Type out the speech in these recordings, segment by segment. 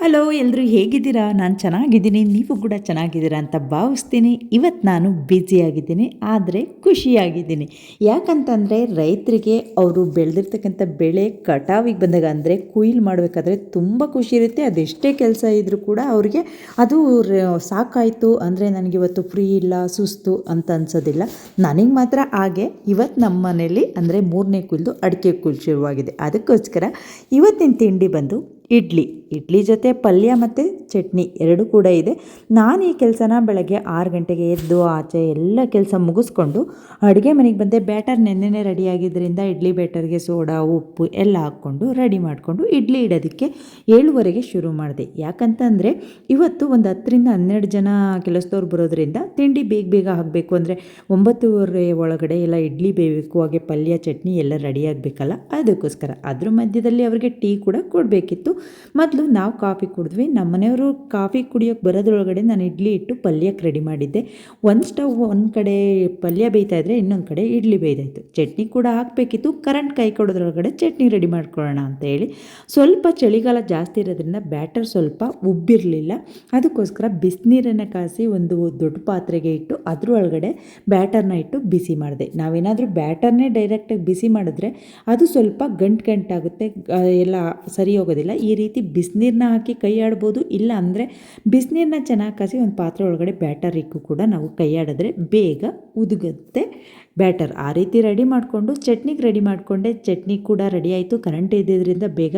Hello ಎಲ್ಲರೂ ಹೇಗಿದ್ದೀರಾ? ನಾನು ಚೆನ್ನಾಗಿದ್ದೀನಿ, ನೀವು ಕೂಡ ಚೆನ್ನಾಗಿದ್ದೀರಾ ಅಂತ ಭಾವಿಸ್ತೀನಿ. ಇವತ್ತು ನಾನು ಬ್ಯುಸಿಯಾಗಿದ್ದೀನಿ ಆದರೆ ಖುಷಿಯಾಗಿದ್ದೀನಿ. ಯಾಕಂತಂದರೆ ರೈತರಿಗೆ ಅವರು ಬೆಳೆದಿರ್ತಕ್ಕಂಥ ಬೆಳೆ ಕಟಾವಿಗೆ ಬಂದಾಗ ಅಂದರೆ ಕುಯ್ಲು ಮಾಡಬೇಕಾದ್ರೆ ತುಂಬ ಖುಷಿ ಇರುತ್ತೆ. ಅದೆಷ್ಟೇ ಕೆಲಸ ಇದ್ದರೂ ಕೂಡ ಅವರಿಗೆ ಅದು ಸಾಕಾಯಿತು ಅಂದರೆ ನನಗೆ ಇವತ್ತು ಫ್ರೀ ಇಲ್ಲ, ಸುಸ್ತು ಅಂತ ಅನ್ಸೋದಿಲ್ಲ. ನನಗೆ ಮಾತ್ರ ಹಾಗೆ ಇವತ್ತು ನಮ್ಮ ಮನೇಲಿ ಅಂದರೆ ಮೂರನೇ ಕುಯ್ದು ಅಡಿಕೆ ಕುಯ್ಲು ಶುರುವಾಗಿದೆ. ಅದಕ್ಕೋಸ್ಕರ ಇವತ್ತಿನ ತಿಂಡಿ ಬಂದು ಇಡ್ಲಿ. ಇಡ್ಲಿ ಜೊತೆ ಪಲ್ಯ ಮತ್ತು ಚಟ್ನಿ ಎರಡೂ ಕೂಡ ಇದೆ. ನಾನು ಈ ಕೆಲಸನ ಬೆಳಗ್ಗೆ ಆರು ಗಂಟೆಗೆ ಎದ್ದು ಆಚೆ ಎಲ್ಲ ಕೆಲಸ ಮುಗಿಸ್ಕೊಂಡು ಅಡುಗೆ ಮನೆಗೆ ಬಂದೆ. ಬ್ಯಾಟರ್ ನೆನ್ನೆನೇ ರೆಡಿಯಾಗಿದ್ದರಿಂದ ಇಡ್ಲಿ ಬ್ಯಾಟರ್ಗೆ ಸೋಡಾ, ಉಪ್ಪು ಎಲ್ಲ ಹಾಕ್ಕೊಂಡು ರೆಡಿ ಮಾಡಿಕೊಂಡು ಇಡ್ಲಿ ಇಡೋದಕ್ಕೆ ಏಳುವರೆಗೆ ಶುರು ಮಾಡಿದೆ. ಯಾಕಂತಂದರೆ ಇವತ್ತು ಒಂದು ಹತ್ತರಿಂದ ಹನ್ನೆರಡು ಜನ ಕೆಲಸದವ್ರು ಬರೋದ್ರಿಂದ ತಿಂಡಿ ಬೇಗ ಬೇಗ ಆಗಬೇಕು ಅಂದರೆ ಒಂಬತ್ತುವರೆ ಒಳಗಡೆ ಎಲ್ಲ ಇಡ್ಲಿ ಬೇಯಬೇಕು ಹಾಗೆ ಪಲ್ಯ, ಚಟ್ನಿ ಎಲ್ಲ ರೆಡಿ ಆಗಬೇಕಲ್ಲ. ಅದಕ್ಕೋಸ್ಕರ ಅದ್ರ ಮಧ್ಯದಲ್ಲಿ ಅವರಿಗೆ ಟೀ ಕೂಡ ಕೊಡಬೇಕಿತ್ತು. ಮೊದಲು ನಾವು ಕಾಫಿ ಕುಡಿದ್ವಿ. ನಮ್ಮ ಮನೆಯವರು ಕಾಫಿ ಕುಡಿಯೋಕ್ಕೆ ಬರೋದ್ರೊಳಗಡೆ ನಾನು ಇಡ್ಲಿ ಇಟ್ಟು ಪಲ್ಯಕ್ಕೆ ರೆಡಿ ಮಾಡಿದ್ದೆ. ಒಂದು ಸ್ಟವ್ ಒಂದು ಕಡೆ ಪಲ್ಯ ಬೇಯ್ತಾ ಇದ್ದರೆ ಇನ್ನೊಂದು ಕಡೆ ಇಡ್ಲಿ ಬೇಯ್ದಾಯಿತು. ಚಟ್ನಿ ಕೂಡ ಹಾಕಬೇಕಿತ್ತು. ಕರೆಂಟ್ ಕೈ ಕೊಡೋದ್ರೊಳಗಡೆ ಚಟ್ನಿ ರೆಡಿ ಮಾಡ್ಕೊಳ್ಳೋಣ ಅಂತ ಹೇಳಿ. ಸ್ವಲ್ಪ ಚಳಿಗಾಲ ಜಾಸ್ತಿ ಇರೋದ್ರಿಂದ ಬ್ಯಾಟರ್ ಸ್ವಲ್ಪ ಉಬ್ಬಿರಲಿಲ್ಲ. ಅದಕ್ಕೋಸ್ಕರ ಬಿಸಿನೀರನ್ನು ಕಾಸಿ ಒಂದು ದೊಡ್ಡ ಪಾತ್ರೆಗೆ ಇಟ್ಟು ಅದರೊಳಗಡೆ ಬ್ಯಾಟರ್ನ ಇಟ್ಟು ಬಿಸಿ ಮಾಡಿದೆ. ನಾವೇನಾದರೂ ಬ್ಯಾಟರ್ನೇ ಡೈರೆಕ್ಟಾಗಿ ಬಿಸಿ ಮಾಡಿದ್ರೆ ಅದು ಸ್ವಲ್ಪ ಗಂಟು ಗಂಟಾಗುತ್ತೆ. ಎಲ್ಲ ಸರಿ ಹೋಗೋದಿಲ್ಲ. ಈ ರೀತಿ ಬಿಸಿನೀರನ್ನ ಹಾಕಿ ಕೈ ಆಡ್ಬೋದು ಇಲ್ಲ ಅಂದರೆ ಬಿಸಿನೀರನ್ನ ಚೆನ್ನಾಗಿ ಕಾಸಿ ಒಂದು ಪಾತ್ರೆ ಒಳಗಡೆ ಬ್ಯಾಟರ್ ಇಕ್ಕೂ ಕೂಡ ನಾವು ಕೈ ಆಡಿದ್ರೆ ಬೇಗ ಉದುಗುತ್ತೆ ಬ್ಯಾಟರ್. ಆ ರೀತಿ ರೆಡಿ ಮಾಡಿಕೊಂಡು, ಚಟ್ನಿಗೆ ರೆಡಿ ಮಾಡಿಕೊಂಡೆ, ಚಟ್ನಿ ಕೂಡ ರೆಡಿ ಆಯಿತು. ಕರೆಂಟ್ ಇದ್ದಿದ್ದರಿಂದ ಬೇಗ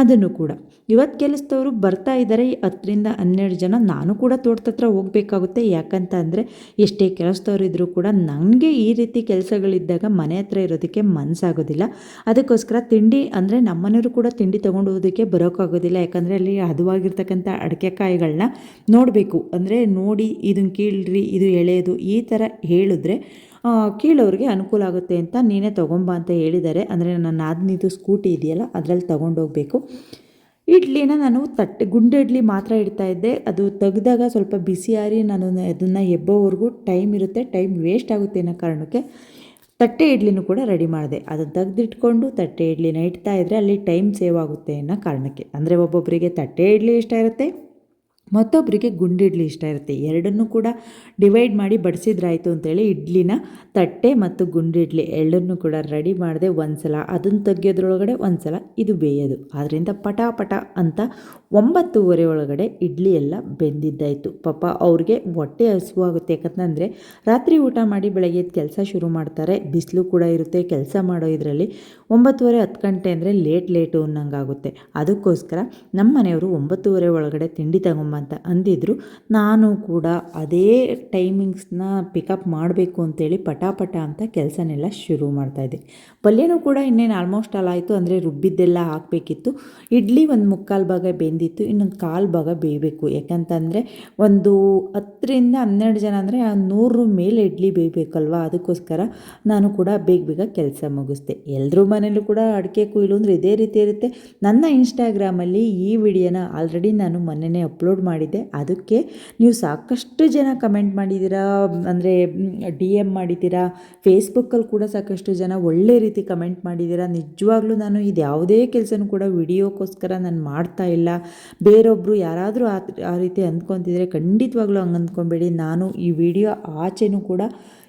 ಅದನ್ನು ಕೂಡ. ಇವತ್ತು ಕೆಲಸದವರು ಬರ್ತಾ ಇದ್ದಾರೆ ಹತ್ತರಿಂದ ಹನ್ನೆರಡು ಜನ ನಾನು ಕೂಡ ತೋಟದ ಹತ್ರ ಹೋಗಬೇಕಾಗುತ್ತೆ. ಯಾಕಂತ ಅಂದರೆ ಎಷ್ಟೇ ಕೆಲಸದವ್ರು ಇದ್ದರೂ ಕೂಡ ನನಗೆ ಈ ರೀತಿ ಕೆಲಸಗಳಿದ್ದಾಗ ಮನೆ ಹತ್ರ ಇರೋದಕ್ಕೆ ಮನಸ್ಸಾಗೋದಿಲ್ಲ ಅದಕ್ಕೋಸ್ಕರ ತಿಂಡಿ ಅಂದರೆ ನಮ್ಮನೆಯವರು ಕೂಡ ತಿಂಡಿ ತೊಗೊಂಡು ಹೋಗೋದಕ್ಕೆ ಬರೋಕ್ಕಾಗೋದಿಲ್ಲ. ಯಾಕಂದರೆ ಅಲ್ಲಿ ಹದವಾಗಿರ್ತಕ್ಕಂಥ ಅಡಿಕೆ ಕಾಯಿಗಳನ್ನ ನೋಡಬೇಕು. ಅಂದರೆ ನೋಡಿ ಇದನ್ನು ಕೀಳ್ರಿ, ಇದು ಎಳೆಯೋದು ಈ ಥರ ಹೇಳಿದ್ರೆ ಕೀಳೋರಿಗೆ ಅನುಕೂಲ ಆಗುತ್ತೆ ಅಂತ ನೀನೇ ತೊಗೊಂಬ ಅಂತ ಹೇಳಿದ್ದಾರೆ. ಅಂದರೆ ನನ್ನ ನಾದಿನಿದು ಸ್ಕೂಟಿ ಇದೆಯಲ್ಲ, ಅದರಲ್ಲಿ ತೊಗೊಂಡೋಗ್ಬೇಕು. ಇಡ್ಲಿನ ನಾನು ತಟ್ಟೆ ಗುಂಡೆ ಇಡ್ಲಿ ಮಾತ್ರ ಇಡ್ತಾ ಇದ್ದೆ. ಅದು ತೆಗೆದಾಗ ಸ್ವಲ್ಪ ಬಿಸಿಯಾರಿ ನಾನು ಅದನ್ನು ಎಬ್ಬೋವರೆಗೂ ಟೈಮ್ ಇರುತ್ತೆ, ಟೈಮ್ ವೇಸ್ಟ್ ಆಗುತ್ತೆ ಅನ್ನೋ ಕಾರಣಕ್ಕೆ ತಟ್ಟೆ ಇಡ್ಲಿನೂ ಕೂಡ ರೆಡಿ ಮಾಡಿದೆ. ಅದನ್ನು ತೆಗೆದಿಟ್ಕೊಂಡು ತಟ್ಟೆ ಇಡ್ಲಿನ ಇಡ್ತಾ ಇದ್ದರೆ ಅಲ್ಲಿ ಟೈಮ್ ಸೇವ್ ಆಗುತ್ತೆ ಅನ್ನೋ ಕಾರಣಕ್ಕೆ. ಅಂದರೆ ಒಬ್ಬೊಬ್ಬರಿಗೆ ತಟ್ಟೆ ಇಡ್ಲಿ ಇಷ್ಟ ಇರುತ್ತೆ ಮತ್ತೊಬ್ಬರಿಗೆ ಗುಂಡಿಡ್ಲಿ ಇಷ್ಟ ಇರುತ್ತೆ. ಎರಡನ್ನೂ ಕೂಡ ಡಿವೈಡ್ ಮಾಡಿ ಬಡಿಸಿದ್ರಾಯಿತು ಅಂತೇಳಿ ಇಡ್ಲಿನ ತಟ್ಟೆ ಮತ್ತು ಗುಂಡಿಡ್ಲಿ ಎರಡನ್ನೂ ಕೂಡ ರೆಡಿ ಮಾಡಿದೆ ಒಂದು ಸಲ ಅದನ್ನು ತೆಗೆಯೋದ್ರೊಳಗಡೆ ಒಂದು ಸಲ ಇದು ಬೇಯೋದು. ಆದ್ದರಿಂದ ಪಟ ಪಟ ಅಂತ ಒಂಬತ್ತುವರೆ ಒಳಗಡೆ ಇಡ್ಲಿ ಎಲ್ಲ ಬೆಂದಿದ್ದಾಯಿತು. ಪಾಪ ಅವ್ರಿಗೆ ಹೊಟ್ಟೆ ಹಸುವಾಗುತ್ತೆ ಯಾಕಂತಂದರೆ ರಾತ್ರಿ ಊಟ ಮಾಡಿ ಬೆಳಗ್ಗೆ ಕೆಲಸ ಶುರು ಮಾಡ್ತಾರೆ. ಬಿಸಿಲು ಕೂಡ ಇರುತ್ತೆ. ಕೆಲಸ ಮಾಡೋ ಇದರಲ್ಲಿ ಒಂಬತ್ತುವರೆ ಹತ್ತು ಗಂಟೆ ಅಂದರೆ ಲೇಟ್ ಲೇಟು ಅನ್ನಂಗಾಗುತ್ತೆ. ಅದಕ್ಕೋಸ್ಕರ ನಮ್ಮ ಮನೆಯವರು ಒಂಬತ್ತುವರೆ ಒಳಗಡೆ ತಿಂಡಿ ತಗೊಂಬ ಅಂತ ಅಂದಿದ್ರು. ನಾನು ಕೂಡ ಅದೇ ಟೈಮಿಂಗ್ಸ್ನ ಪಿಕಪ್ ಮಾಡಬೇಕು ಅಂತೇಳಿ ಪಟಾಪಟ ಅಂತ ಕೆಲಸನೆಲ್ಲ ಶುರು ಮಾಡ್ತಾಯಿದ್ದೆ ಪಲ್ಯನೂ ಕೂಡ ಇನ್ನೇನು ಆಲ್ಮೋಸ್ಟ್ ಆಲ್ ಆಯಿತು ಅಂದರೆ ರುಬ್ಬಿದ್ದೆಲ್ಲ ಹಾಕಬೇಕಿತ್ತು. ಇಡ್ಲಿ ಒಂದು ಮುಕ್ಕಾಲು ಭಾಗ ಬೆಂದಿತ್ತು ಇನ್ನೊಂದು ಕಾಲು ಭಾಗ ಬೇಯಬೇಕು. ಯಾಕಂತಂದರೆ ಒಂದು ಹತ್ತರಿಂದ ಹನ್ನೆರಡು ಜನ ಅಂದರೆ ನೂರು ಮೇಲೆ ಇಡ್ಲಿ ಬೇಯಬೇಕಲ್ವ? ಅದಕ್ಕೋಸ್ಕರ ನಾನು ಕೂಡ ಬೇಗ ಬೇಗ ಕೆಲಸ ಮುಗಿಸ್ದೆ. ಎಲ್ಲರೂ ಮನೇಲೂ ಕೂಡ ಅಡಿಕೆ ಕುಯ್ಲು ಅಂದರೆ ಇದೇ ರೀತಿ ಇರುತ್ತೆ. ನನ್ನ ಇನ್ಸ್ಟಾಗ್ರಾಮಲ್ಲಿ ಈ ವಿಡಿಯೋನ ಆಲ್ರೆಡಿ ನಾನು ಮೊನ್ನೆನೇ ಅಪ್ಲೋಡ್ ಮಾಡಿದ್ದೆ. ಅದಕ್ಕೆ ನೀವು ಸಾಕಷ್ಟು ಜನ ಕಮೆಂಟ್ ಮಾಡಿದ್ದೀರಾ ಅಂದರೆ ಡಿ ಎಂ ಮಾಡಿದ್ದೀರಾ? ಫೇಸ್ಬುಕ್ಕಲ್ಲಿ ಕೂಡ ಸಾಕಷ್ಟು ಜನ ಒಳ್ಳೆ ರೀತಿ ಕಮೆಂಟ್ ಮಾಡಿದ್ದೀರಾ? ನಿಜವಾಗ್ಲೂ ನಾನು ಇದು ಯಾವುದೇ ಕೆಲಸನೂ ಕೂಡ ವಿಡಿಯೋಕ್ಕೋಸ್ಕರ ನಾನು ಮಾಡ್ತಾ ಇಲ್ಲ. ಬೇರೊಬ್ಬರು ಯಾರಾದರೂ ಆ ರೀತಿ ಅಂದ್ಕೊತಿದ್ರೆ ಖಂಡಿತವಾಗ್ಲೂ ಹಂಗೆ ಅಂದ್ಕೊಬೇಡಿ. ನಾನು ಈ ವಿಡಿಯೋ ಆಚೆನೂ ಕೂಡ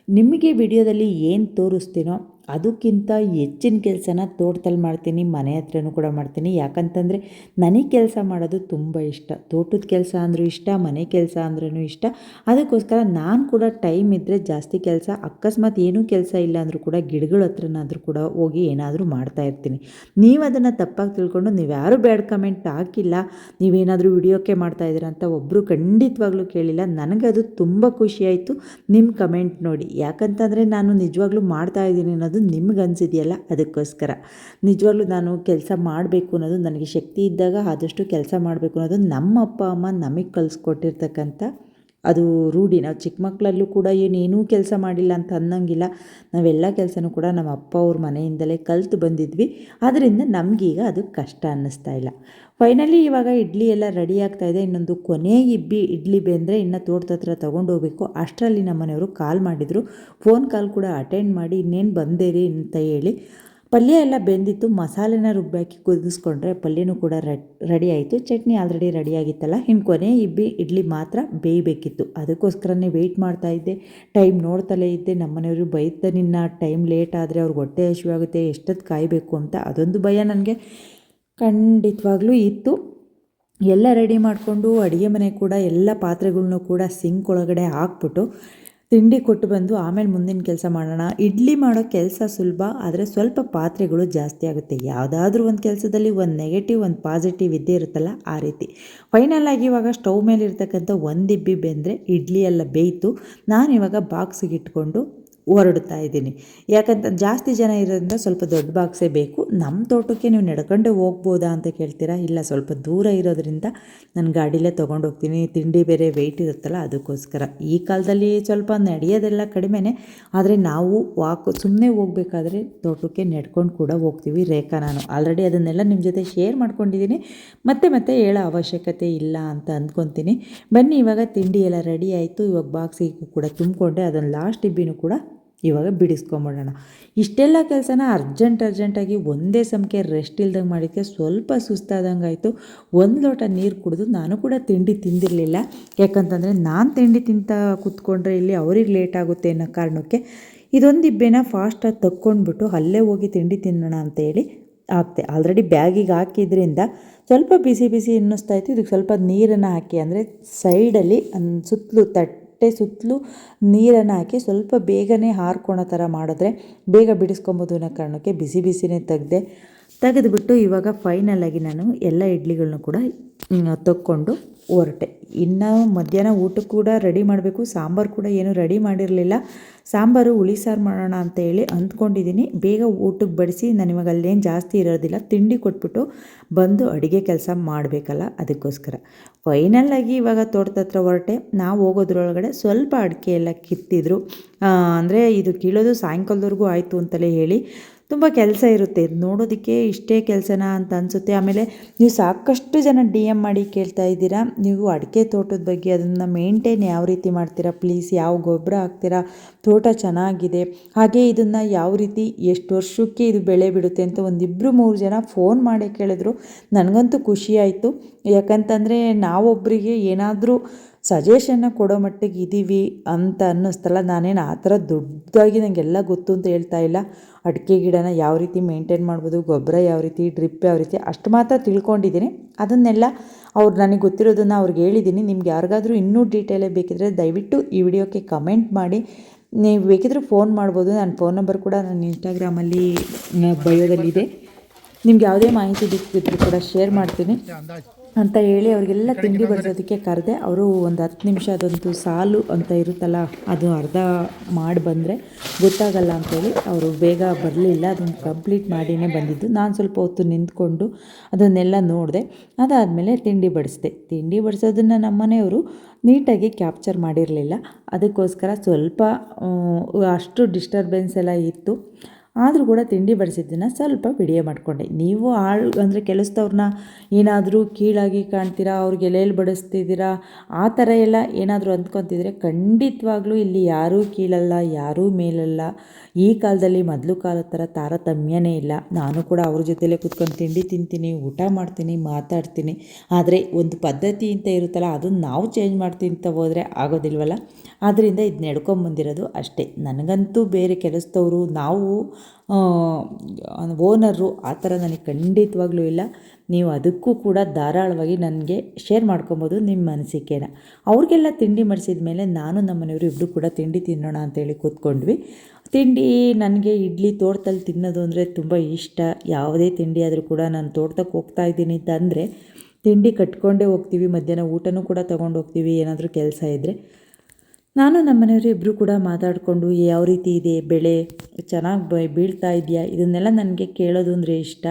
ನಿಮಗೆ ವಿಡಿಯೋದಲ್ಲಿ ಏನು ತೋರಿಸ್ತೀನೋ ಅದಕ್ಕಿಂತ ಹೆಚ್ಚಿನ ಕೆಲಸನ ತೋಟದಲ್ಲಿ ಮಾಡ್ತೀನಿ, ಮನೆ ಹತ್ರನೂ ಕೂಡ ಮಾಡ್ತೀನಿ. ಯಾಕಂತಂದರೆ ನನಗೆ ಕೆಲಸ ಮಾಡೋದು ತುಂಬ ಇಷ್ಟ. ತೋಟದ ಕೆಲಸ ಅಂದರೂ ಇಷ್ಟ, ಮನೆ ಕೆಲಸ ಅಂದ್ರೂ ಇಷ್ಟ. ಅದಕ್ಕೋಸ್ಕರ ನಾನು ಕೂಡ ಟೈಮ್ ಇದ್ದರೆ ಜಾಸ್ತಿ ಕೆಲಸ, ಅಕಸ್ಮಾತ್ ಏನೂ ಕೆಲಸ ಇಲ್ಲ ಅಂದರೂ ಕೂಡ ಗಿಡಗಳ ಹತ್ರನಾದರೂ ಕೂಡ ಹೋಗಿ ಏನಾದರೂ ಮಾಡ್ತಾ ಇರ್ತೀನಿ. ನೀವು ಅದನ್ನು ತಪ್ಪಾಗಿ ತಿಳ್ಕೊಂಡು ನೀವು ಯಾರೂ ಬ್ಯಾಡ್ ಕಮೆಂಟ್ ಹಾಕಿಲ್ಲ ನೀವೇನಾದರೂ ವಿಡಿಯೋಕ್ಕೆ ಮಾಡ್ತಾ ಇದ್ದೀರಾ ಅಂತ ಒಬ್ಬರು ಖಂಡಿತವಾಗ್ಲೂ ಕೇಳಿಲ್ಲ. ನನಗದು ತುಂಬ ಖುಷಿಯಾಯಿತು ನಿಮ್ಮ ಕಮೆಂಟ್ ನೋಡಿ. ಯಾಕಂತಂದರೆ ನಾನು ನಿಜವಾಗ್ಲೂ ಮಾಡ್ತಾ ಇದ್ದೀನಿ ಅನ್ನೋದು ನಿಮ್ಗೆ ಅನಿಸಿದೆಯಲ್ಲ? ಅದಕ್ಕೋಸ್ಕರ. ನಿಜವಾಗ್ಲೂ ನಾನು ಕೆಲಸ ಮಾಡಬೇಕು ಅನ್ನೋದು ನನಗೆ ಶಕ್ತಿ ಇದ್ದಾಗ ಆದಷ್ಟು ಕೆಲಸ ಮಾಡಬೇಕು ಅನ್ನೋದು ನಮ್ಮ ಅಪ್ಪ ಅಮ್ಮ ನಮಗೆ ಕಲಿಸ್ಕೊಟ್ಟಿರ್ತಕ್ಕಂಥ ಅದು ರೂಢಿ. ನಾವು ಚಿಕ್ಕ ಮಕ್ಕಳಲ್ಲೂ ಕೂಡ ಏನೇನೂ ಕೆಲಸ ಮಾಡಿಲ್ಲ ಅಂತ ಅನ್ನೋಂಗಿಲ್ಲ. ನಾವೆಲ್ಲ ಕೆಲಸನೂ ಕೂಡ ನಮ್ಮ ಅಪ್ಪ ಅವ್ರ ಮನೆಯಿಂದಲೇ ಕಲ್ತು ಬಂದಿದ್ವಿ. ಆದ್ದರಿಂದ ನಮಗೀಗ ಅದು ಕಷ್ಟ ಅನ್ನಿಸ್ತಾ ಇಲ್ಲ. ಫೈನಲಿ ಇವಾಗ ಇಡ್ಲಿ ಎಲ್ಲ ರೆಡಿ ಆಗ್ತಾ ಇದೆ. ಇನ್ನೊಂದು ಕೊನೆ ಇಬ್ಬಿ ಇಡ್ಲಿ ಬೆಂದರೆ ಇನ್ನು ತೋಟದ ಹತ್ರ ತೊಗೊಂಡು ಹೋಗಬೇಕು ಅಷ್ಟರಲ್ಲಿ ನಮ್ಮ ಮನೆಯವರು ಕಾಲ್ ಮಾಡಿದರು. ಫೋನ್ ಕಾಲ್ ಕೂಡ ಅಟೆಂಡ್ ಮಾಡಿ ಇನ್ನೇನು ಬಂದೇರಿ ಅಂತ ಹೇಳಿ. ಪಲ್ಯ ಎಲ್ಲ ಬೆಂದಿತ್ತು, ಮಸಾಲೆನ ರುಬ್ಬಾಕಿ ಕುದಿಸ್ಕೊಂಡ್ರೆ ಪಲ್ಯನೂ ಕೂಡ ರೆಡಿ ಆಯಿತು. ಚಟ್ನಿ ಆಲ್ರೆಡಿ ರೆಡಿ ಆಗಿತ್ತಲ್ಲ. ಇನ್ನು ಕೊನೆ ಇಬ್ಬಿ, ಇಡ್ಲಿ ಮಾತ್ರ ಬೇಯಬೇಕಿತ್ತು. ಅದಕ್ಕೋಸ್ಕರನೇ ವೆಯ್ಟ್ ಮಾಡ್ತಾ ಇದ್ದೆ. ಟೈಮ್ ನೋಡ್ತಲೇ ಇದ್ದೆ. ನಮ್ಮನೆಯವರು ಬೈತ, ನಿನ್ನ ಟೈಮ್ ಲೇಟ್ ಆದರೆ ಅವ್ರಿಗೆ ಹೊಟ್ಟೆ ಹಸಿವಾಗುತ್ತೆ ಎಷ್ಟೊತ್ತು ಕಾಯಬೇಕು ಅಂತ ಅದೊಂದು ಭಯ ನನಗೆ. ಖಂಡಿತವಾಗ್ಲೂ ಇತ್ತು. ಎಲ್ಲ ರೆಡಿ ಮಾಡಿಕೊಂಡು ಅಡುಗೆ ಮನೆ ಕೂಡ, ಎಲ್ಲ ಪಾತ್ರೆಗಳನ್ನೂ ಕೂಡ ಸಿಂಕ್ ಒಳಗಡೆ ಹಾಕ್ಬಿಟ್ಟು ತಿಂಡಿ ಕೊಟ್ಟು ಬಂದು ಆಮೇಲೆ ಮುಂದಿನ ಕೆಲಸ ಮಾಡೋಣ. ಇಡ್ಲಿ ಮಾಡೋ ಕೆಲಸ ಸುಲಭ, ಆದರೆ ಸ್ವಲ್ಪ ಪಾತ್ರೆಗಳು ಜಾಸ್ತಿ ಆಗುತ್ತೆ. ಯಾವುದಾದ್ರೂ ಒಂದು ಕೆಲಸದಲ್ಲಿ ಒಂದು ನೆಗೆಟಿವ್ ಒಂದು ಪಾಸಿಟಿವ್ ಇದ್ದೇ ಇರುತ್ತಲ್ಲ ಆ ರೀತಿ. ಫೈನಲ್ ಆಗಿ ಇವಾಗ ಸ್ಟವ್ ಮೇಲೆ ಇರ್ತಕ್ಕಂಥ ಒಂದು ಇಬ್ಬಿ ಬೆಂದರೆ ಇಡ್ಲಿ ಎಲ್ಲ ಬೇಯ್ತು. ನಾನು ಇವಾಗ ಬಾಕ್ಸಿಗೆ ಇಟ್ಕೊಂಡು ಹೊರಡ್ತಾ ಇದ್ದೀನಿ. ಯಾಕಂತ ಜಾಸ್ತಿ ಜನ ಇರೋದ್ರಿಂದ ಸ್ವಲ್ಪ ದೊಡ್ಡ ಬಾಕ್ಸೇ ಬೇಕು. ನಮ್ಮ ತೋಟಕ್ಕೆ ನೀವು ನಡ್ಕೊಂಡೇ ಹೋಗ್ಬೋದಾ ಅಂತ ಕೇಳ್ತೀರಾ? ಇಲ್ಲ, ಸ್ವಲ್ಪ ದೂರ ಇರೋದ್ರಿಂದ ನಾನು ಗಾಡಿಲೇ ಹೋಗ್ತೀನಿ. ತಿಂಡಿ ಬೇರೆ ವೆಯ್ಟ್ ಇರುತ್ತಲ್ಲ, ಅದಕ್ಕೋಸ್ಕರ. ಈ ಕಾಲದಲ್ಲಿ ಸ್ವಲ್ಪ ನಡೆಯೋದೆಲ್ಲ ಕಡಿಮೆನೆ, ಆದರೆ ನಾವು ವಾಕ್ ಸುಮ್ಮನೆ ಹೋಗ್ಬೇಕಾದ್ರೆ ತೋಟಕ್ಕೆ ನಡ್ಕೊಂಡು ಕೂಡ ಹೋಗ್ತೀವಿ ರೇಖಾ ನಾನು. ಆಲ್ರೆಡಿ ಅದನ್ನೆಲ್ಲ ನಿಮ್ಮ ಜೊತೆ ಶೇರ್ ಮಾಡ್ಕೊಂಡಿದ್ದೀನಿ. ಮತ್ತೆ ಮತ್ತೆ ಹೇಳೋ ಅವಶ್ಯಕತೆ ಇಲ್ಲ ಅಂತ ಅಂದ್ಕೊತೀನಿ. ಬನ್ನಿ, ಇವಾಗ ತಿಂಡಿ ಎಲ್ಲ ರೆಡಿ ಆಯಿತು. ಇವಾಗ ಬಾಕ್ಸಿಗೂ ಕೂಡ ತುಂಬಿಕೊಂಡೆ. ಅದನ್ನು ಲಾಸ್ಟ್ ಇಬ್ಬಿನೂ ಕೂಡ ಇವಾಗ ಬಿಡಿಸ್ಕೊಂಬಿಡೋಣ. ಇಷ್ಟೆಲ್ಲ ಕೆಲಸನ ಅರ್ಜೆಂಟ್ ಅರ್ಜೆಂಟಾಗಿ ಒಂದೇ ಸಮಕ್ಕೆ ರೆಸ್ಟ್ ಇಲ್ದಂಗೆ ಮಾಡಿದ್ದೆ ಸ್ವಲ್ಪ ಸುಸ್ತಾದಂಗೆ ಆಯಿತು ಒಂದು ಲೋಟ ನೀರು ಕುಡಿದು ನಾನು ಕೂಡ ತಿಂಡಿ ತಿಂದಿರಲಿಲ್ಲ. ಯಾಕಂತಂದರೆ ನಾನು ತಿಂಡಿ ತಿಂತ ಕೂತ್ಕೊಂಡ್ರೆ ಇಲ್ಲಿ ಅವ್ರಿಗೆ ಲೇಟ್ ಆಗುತ್ತೆ ಅನ್ನೋ ಕಾರಣಕ್ಕೆ ಇದೊಂದು ಇಬ್ಬೆನ ಫಾಸ್ಟಾಗಿ ತಕ್ಕೊಂಡ್ಬಿಟ್ಟು ಅಲ್ಲೇ ಹೋಗಿ ತಿಂಡಿ ತಿನ್ನೋಣ ಅಂತ ಹೇಳಿ ಹಾಕ್ತೆ ಆಲ್ರೆಡಿ ಬ್ಯಾಗಿಗೆ ಹಾಕಿದ್ರಿಂದ ಸ್ವಲ್ಪ ಬಿಸಿ ಬಿಸಿ ಅನ್ನಿಸ್ತಾ ಇತ್ತು. ಇದಕ್ಕೆ ಸ್ವಲ್ಪ ನೀರನ್ನು ಹಾಕಿ ಅಂದರೆ ಸೈಡಲ್ಲಿ ಸುತ್ತಲೂ ತಟ್ ತಟ್ಟೆ ಸುತ್ತಲೂ ನೀರನ್ನು ಹಾಕಿ ಸ್ವಲ್ಪ ಬೇಗನೆ ಹಾರ್ಕೊಳೋ ಥರ ಮಾಡಿದ್ರೆ ಬೇಗ ಬಿಡಿಸ್ಕೊಬೋದು ಅನ್ನೋ ಕಾರಣಕ್ಕೆ ಬಿಸಿ ಬಿಸಿನೇ ತೆಗೆದೆ ತೆಗೆದುಬಿಟ್ಟು ಇವಾಗ ಫೈನಲಾಗಿ ನಾನು ಎಲ್ಲ ಇಡ್ಲಿಗಳನ್ನೂ ಕೂಡ ತಕ್ಕೊಂಡು ಹೊರಟೆ ಇನ್ನು ಮಧ್ಯಾಹ್ನ ಊಟಕ್ಕೆ ಕೂಡ ರೆಡಿ ಮಾಡಬೇಕು. ಸಾಂಬಾರು ಕೂಡ ಏನು ರೆಡಿ ಮಾಡಿರಲಿಲ್ಲ. ಸಾಂಬಾರು, ಹುಳಿ ಸಾರು ಮಾಡೋಣ ಅಂತ ಹೇಳಿ ಅಂದ್ಕೊಂಡಿದ್ದೀನಿ. ಬೇಗ ಊಟಕ್ಕೆ ಬಡಿಸಿ ನಾನು ಇವಾಗ ಅಲ್ಲೇನು ಜಾಸ್ತಿ ಇರೋದಿಲ್ಲ. ತಿಂಡಿ ಕೊಟ್ಬಿಟ್ಟು ಬಂದು ಅಡುಗೆ ಕೆಲಸ ಮಾಡಬೇಕಲ್ಲ, ಅದಕ್ಕೋಸ್ಕರ. ಫೈನಲ್ಲಾಗಿ ಇವಾಗ ತೋಟದ ಹತ್ರ ಹೊರಟೆ ನಾವು ಹೋಗೋದ್ರೊಳಗಡೆ ಸ್ವಲ್ಪ ಅಡಿಕೆ ಎಲ್ಲ ಕಿತ್ತಿದ್ರು. ಅಂದರೆ ಇದು ಕೀಳೋದು ಸಾಯಂಕಾಲದವರೆಗೂ ಆಯಿತು ಅಂತಲೇ ಹೇಳಿ. ತುಂಬ ಕೆಲಸ ಇರುತ್ತೆ. ನೋಡೋದಕ್ಕೆ ಇಷ್ಟೇ ಕೆಲಸನ ಅಂತ ಅನಿಸುತ್ತೆ. ಆಮೇಲೆ ನೀವು ಸಾಕಷ್ಟು ಜನ ಡಿ ಎಂ ಮಾಡಿ ಕೇಳ್ತಾ ಇದ್ದೀರಾ. ನೀವು ಅಡಿಕೆ ತೋಟದ ಬಗ್ಗೆ ಅದನ್ನು ಮೇಂಟೈನ್ ಯಾವ ರೀತಿ ಮಾಡ್ತೀರಾ? ಪ್ಲೀಸ್ ಯಾವ ಗೊಬ್ಬರ ಹಾಕ್ತೀರಾ? ತೋಟ ಚೆನ್ನಾಗಿದೆ. ಹಾಗೆ ಇದನ್ನು ಯಾವ ರೀತಿ ಎಷ್ಟು ವರ್ಷಕ್ಕೆ ಇದು ಬೆಳೆ ಬಿಡುತ್ತೆ ಅಂತ ಒಂದಿಬ್ಬರು ಮೂರು ಜನ ಫೋನ್ ಮಾಡಿ ಕೇಳಿದ್ರು. ನನಗಂತೂ ಖುಷಿಯಾಯಿತು ಯಾಕಂತಂದರೆ ನಾವೊಬ್ಬರಿಗೆ ಏನಾದರೂ ಸಜೆಷನ್ನ ಕೊಡೋ ಮಟ್ಟಿಗೆ ಇದ್ದೀವಿ ಅಂತ ಅನ್ನಿಸ್ತಲ್ಲ ನಾನೇನು ಆ ಥರ ದೊಡ್ಡದಾಗಿ ನನಗೆಲ್ಲ ಗೊತ್ತು ಅಂತ ಹೇಳ್ತಾ ಇಲ್ಲ. ಅಡಿಕೆ ಗಿಡನ ಯಾವ ರೀತಿ ಮೇಂಟೈನ್ ಮಾಡ್ಬೋದು, ಗೊಬ್ಬರ ಯಾವ ರೀತಿ ಡ್ರಿಪ್ ಯಾವ ರೀತಿ ಅಷ್ಟು ಮಾತ್ರ ತಿಳ್ಕೊಂಡಿದ್ದೀನಿ. ಅದನ್ನೆಲ್ಲ ಅವ್ರು ನನಗೆ ಗೊತ್ತಿರೋದನ್ನು ಅವ್ರಿಗೆ ಹೇಳಿದ್ದೀನಿ. ನಿಮ್ಗೆ ಯಾರಿಗಾದರೂ ಇನ್ನೂ ಡೀಟೇಲೇ ಬೇಕಿದ್ರೆ ದಯವಿಟ್ಟು ಈ ವಿಡಿಯೋಕ್ಕೆ ಕಮೆಂಟ್ ಮಾಡಿ. ನೀವು ಬೇಕಿದ್ರೆ ಫೋನ್ ಮಾಡ್ಬೋದು. ನನ್ನ ಫೋನ್ ನಂಬರ್ ಕೂಡ ನನ್ನ ಇನ್ಸ್ಟಾಗ್ರಾಮಲ್ಲಿ ಬಯೋದಲ್ಲಿದೆ ನಿಮ್ಗೆ ಯಾವುದೇ ಮಾಹಿತಿ ಬೇಕಿದ್ರು ಕೂಡ ಶೇರ್ ಮಾಡ್ತೀನಿ. ಅಂತ ಹೇಳಿ ಅವರಿಗೆಲ್ಲ ತಿಂಡಿ ಬಡಿಸೋದಕ್ಕೆ ಕರೆದೆ. ಅವರು ಒಂದು ಹತ್ತು ನಿಮಿಷ ಅದೊಂದು ಸಾಲು ಅಂತ ಇರುತ್ತಲ್ಲ ಅದು ಅರ್ಧ ಮಾಡಿ ಬಂದರೆ ಗೊತ್ತಾಗಲ್ಲ ಅಂತೇಳಿ ಅವರು ಬೇಗ ಬರಲಿಲ್ಲ. ಅದನ್ನು ಕಂಪ್ಲೀಟ್ ಮಾಡಿಯೇ ಬಂದಿದ್ದು. ನಾನು ಸ್ವಲ್ಪ ಹೊತ್ತು ನಿಂತ್ಕೊಂಡು ಅದನ್ನೆಲ್ಲ ನೋಡಿದೆ. ಅದಾದಮೇಲೆ ತಿಂಡಿ ಬಡಿಸಿದೆ. ತಿಂಡಿ ಬಡಿಸೋದನ್ನು ನಮ್ಮನೆಯವರು ನೀಟಾಗಿ ಕ್ಯಾಪ್ಚರ್ ಮಾಡಿರಲಿಲ್ಲ. ಅದಕ್ಕೋಸ್ಕರ ಸ್ವಲ್ಪ ಅಷ್ಟು ಡಿಸ್ಟರ್ಬೆನ್ಸ್ ಎಲ್ಲ ಇತ್ತು. ಆದರೂ ಕೂಡ ತಿಂಡಿ ಬಡಿಸಿದ್ದನ್ನು ಸ್ವಲ್ಪ ವಿಡಿಯೋ ಮಾಡಿಕೊಂಡೆ. ನೀವು ಆಳು ಅಂದರೆ ಕೆಲಸದವ್ರನ್ನ ಏನಾದರೂ ಕೀಳಾಗಿ ಕಾಣ್ತೀರಾ, ಅವ್ರಿಗೆ ಎಲೆಯಲ್ಲಿ ಬಡಿಸ್ತಿದ್ದೀರಾ, ಆ ಥರ ಎಲ್ಲ ಏನಾದರೂ ಅಂದ್ಕೊತಿದ್ರೆ ಖಂಡಿತವಾಗ್ಲೂ ಇಲ್ಲಿ ಯಾರೂ ಕೀಳಲ್ಲ, ಯಾರೂ ಮೇಲಲ್ಲ. ಈ ಕಾಲದಲ್ಲಿ ಮೊದಲು ಕಾಲದ ಥರ ತಾರತಮ್ಯನೇ ಇಲ್ಲ. ನಾನು ಕೂಡ ಅವ್ರ ಜೊತೆಲೇ ಕೂತ್ಕೊಂಡು ತಿಂಡಿ ತಿಂತೀನಿ, ಊಟ ಮಾಡ್ತೀನಿ, ಮಾತಾಡ್ತೀನಿ. ಆದರೆ ಒಂದು ಪದ್ಧತಿ ಅಂತ ಇರುತ್ತಲ್ಲ ಅದನ್ನು ನಾವು ಚೇಂಜ್ ಮಾಡ್ತೀನಿ ಅಂತ ಹೋದರೆ ಆಗೋದಿಲ್ವಲ್ಲ? ಆದ್ದರಿಂದ ಇದು ನಡ್ಕೊಂಬಂದಿರೋದು ಅಷ್ಟೇ. ನನಗಂತೂ ಬೇರೆ ಕೆಲಸದವರು, ನಾವು ಓನರು ಆ ಥರ ನನಗೆ ಖಂಡಿತವಾಗ್ಲೂ ಇಲ್ಲ. ನೀವು ಅದಕ್ಕೂ ಕೂಡ ಧಾರಾಳವಾಗಿ ನನಗೆ ಶೇರ್ ಮಾಡ್ಕೊಬೋದು ನಿಮ್ಮ ಅನಿಸಿಕೆನ. ಅವ್ರಿಗೆಲ್ಲ ತಿಂಡಿ ಮಾಡಿಸಿದ ಮೇಲೆ ನಾನು ನಮ್ಮ ಮನೆಯವರು ಇಬ್ಬರು ಕೂಡ ತಿಂಡಿ ತಿನ್ನೋಣ ಅಂತೇಳಿ ಕೂತ್ಕೊಂಡ್ವಿ. ತಿಂಡಿ ನನಗೆ ಇಡ್ಲಿ ತೋಟದಲ್ಲಿ ತಿನ್ನೋದು ಅಂದರೆ ತುಂಬ ಇಷ್ಟ. ಯಾವುದೇ ತಿಂಡಿ ಆದರೂ ಕೂಡ ನಾನು ತೋಟಕ್ಕೆ ಹೋಗ್ತಾ ಇದ್ದೀನಿ ಅಂತಂದರೆ ತಿಂಡಿ ಕಟ್ಕೊಂಡೇ ಹೋಗ್ತೀವಿ. ಮಧ್ಯಾಹ್ನ ಊಟನೂ ಕೂಡ ತೊಗೊಂಡು ಹೋಗ್ತೀವಿ. ಏನಾದರೂ ಕೆಲಸ ಇದ್ದರೆ ನಾನು ನಮ್ಮ ಇಬ್ಬರು ಕೂಡ ಮಾತಾಡಿಕೊಂಡು ಯಾವ ರೀತಿ ಇದೆ? ಬೆಳೆ ಚೆನ್ನಾಗಿ ಬೀಳ್ತಾ ಇದೆಯಾ? ಇದನ್ನೆಲ್ಲ ನನಗೆ ಕೇಳೋದು ಅಂದರೆ ಇಷ್ಟ.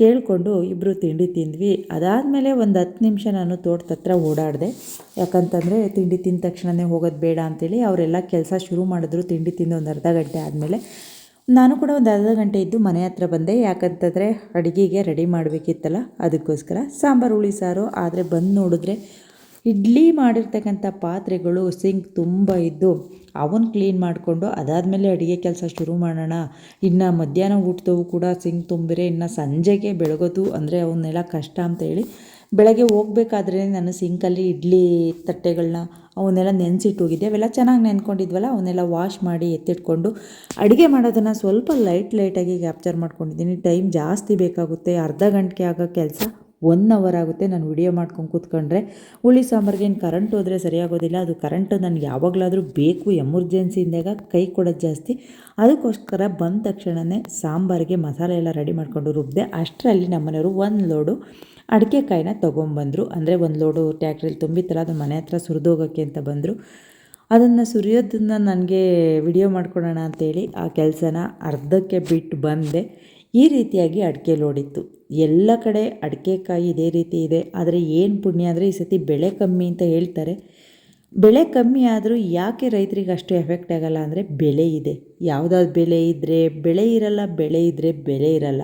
ಕೇಳಿಕೊಂಡು ಇಬ್ಬರು ತಿಂಡಿ ತಿಂದ್ವಿ. ಅದಾದಮೇಲೆ ಒಂದು ಹತ್ತು ನಿಮಿಷ ನಾನು ತೋಟದ ಹತ್ರ ಓಡಾಡಿದೆ. ಯಾಕಂತಂದರೆ ತಿಂಡಿ ತಿಂದ ತಕ್ಷಣವೇ ಹೋಗೋದು ಬೇಡ ಅಂತೇಳಿ ಅವರೆಲ್ಲ ಕೆಲಸ ಶುರು ಮಾಡಿದ್ರು, ತಿಂಡಿ ತಿಂದು ಒಂದು ಅರ್ಧ ಗಂಟೆ ಆದಮೇಲೆ. ನಾನು ಕೂಡ ಒಂದು ಅರ್ಧ ಗಂಟೆ ಇದ್ದು ಮನೆ ಹತ್ರ ಬಂದೆ. ಯಾಕಂತಂದರೆ ಅಡುಗೆಗೆ ರೆಡಿ ಮಾಡಬೇಕಿತ್ತಲ್ಲ, ಅದಕ್ಕೋಸ್ಕರ. ಸಾಂಬಾರು, ಹುಳಿ, ಸಾರು, ಆದರೆ ಬಂದು ನೋಡಿದ್ರೆ ಇಡ್ಲಿ ಮಾಡಿರ್ತಕ್ಕಂಥ ಪಾತ್ರೆಗಳು ಸಿಂಕ್ ತುಂಬ ಇದ್ದು ಅವನ್ನ ಕ್ಲೀನ್ ಮಾಡಿಕೊಂಡು ಅದಾದಮೇಲೆ ಅಡುಗೆ ಕೆಲಸ ಶುರು ಮಾಡೋಣ. ಇನ್ನು ಮಧ್ಯಾಹ್ನ ಊಟದವು ಕೂಡ ಸಿಂಕ್ ತುಂಬಿರೆ ಇನ್ನು ಸಂಜೆಗೆ ಬೆಳಗೋದು ಅಂದರೆ ಅವನ್ನೆಲ್ಲ ಕಷ್ಟ ಅಂತ ಹೇಳಿ ಬೆಳಗ್ಗೆ ಹೋಗ್ಬೇಕಾದ್ರೆ ನಾನು ಸಿಂಕಲ್ಲಿ ಇಡ್ಲಿ ತಟ್ಟೆಗಳನ್ನ ಅವನ್ನೆಲ್ಲ ನೆನೆಸಿಟ್ಟು ಹೋಗಿದ್ದೆ. ಅವೆಲ್ಲ ಚೆನ್ನಾಗಿ ನೆನ್ಕೊಂಡಿದ್ವಲ್ಲ, ಅವನ್ನೆಲ್ಲ ವಾಶ್ ಮಾಡಿ ಎತ್ತಿಟ್ಕೊಂಡು ಅಡುಗೆ ಮಾಡೋದನ್ನು ಸ್ವಲ್ಪ ಲೈಟ್ ಲೈಟಾಗಿ ಕ್ಯಾಪ್ಚರ್ ಮಾಡ್ಕೊಂಡಿದ್ದೀನಿ. ಟೈಮ್ ಜಾಸ್ತಿ ಬೇಕಾಗುತ್ತೆ, ಅರ್ಧ ಗಂಟೆ ಆಗೋ ಕೆಲಸ. ಒನ್ ಅವರ್ ಆಗುತ್ತೆ ನಾನು ವಿಡಿಯೋ ಮಾಡ್ಕೊಂಡು ಕೂತ್ಕೊಂಡ್ರೆ. ಹುಳಿ ಸಾಂಬಾರಿಗೆ ಏನು ಕರೆಂಟ್ ಹೋದರೆ ಸರಿಯಾಗೋದಿಲ್ಲ. ಅದು ಕರೆಂಟು ನನಗೆ ಯಾವಾಗಲಾದರೂ ಬೇಕು ಎಮರ್ಜೆನ್ಸಿಯಿಂದಾಗ ಕೈ ಕೊಡೋದು ಜಾಸ್ತಿ. ಅದಕ್ಕೋಸ್ಕರ ಬಂದ ತಕ್ಷಣವೇ ಸಾಂಬಾರಿಗೆ ಮಸಾಲೆ ಎಲ್ಲ ರೆಡಿ ಮಾಡಿಕೊಂಡು ರುಬ್ಬಿದೆ ಅಷ್ಟರಲ್ಲಿ ನಮ್ಮನೆಯವರು ಒಂದು ಲೋಡು ಅಡಿಕೆ ಕಾಯಿನ ತೊಗೊಂಬಂದರು. ಅಂದರೆ ಒಂದು ಲೋಡು ಟ್ಯಾಕ್ಟ್ರಲ್ಲಿ ತುಂಬಿತ್ತಲ್ಲ, ಅದು ಮನೆ ಹತ್ರ ಸುರಿದೋಗೋಕ್ಕೆ ಅಂತ ಬಂದರು. ಅದನ್ನು ಸುರಿಯೋದನ್ನು ನನಗೆ ವಿಡಿಯೋ ಮಾಡ್ಕೊಳೋಣ ಅಂತೇಳಿ ಆ ಕೆಲಸನ ಅರ್ಧಕ್ಕೆ ಬಿಟ್ಟು ಬಂದೆ. ಈ ರೀತಿಯಾಗಿ ಅಡಿಕೆ ಲೋಡಿತ್ತು. ಎಲ್ಲ ಕಡೆ ಅಡಿಕೆಕಾಯಿ ಇದೇ ರೀತಿ ಇದೆ. ಆದರೆ ಏನು ಪುಣ್ಯ ಅಂದರೆ ಈ ಸತಿ ಬೆಳೆ ಕಮ್ಮಿ ಅಂತ ಹೇಳ್ತಾರೆ. ಬೆಳೆ ಕಮ್ಮಿ ಆದರೂ ಯಾಕೆ ರೈತರಿಗೆ ಅಷ್ಟು ಎಫೆಕ್ಟ್ ಆಗಲ್ಲ ಅಂದರೆ ಬೆಲೆ ಇದೆ. ಯಾವುದಾದ್ರು ಬೆಲೆ ಇದ್ದರೆ ಬೆಳೆ ಇರಲ್ಲ, ಬೆಳೆ ಇದ್ದರೆ ಬೆಲೆ ಇರಲ್ಲ.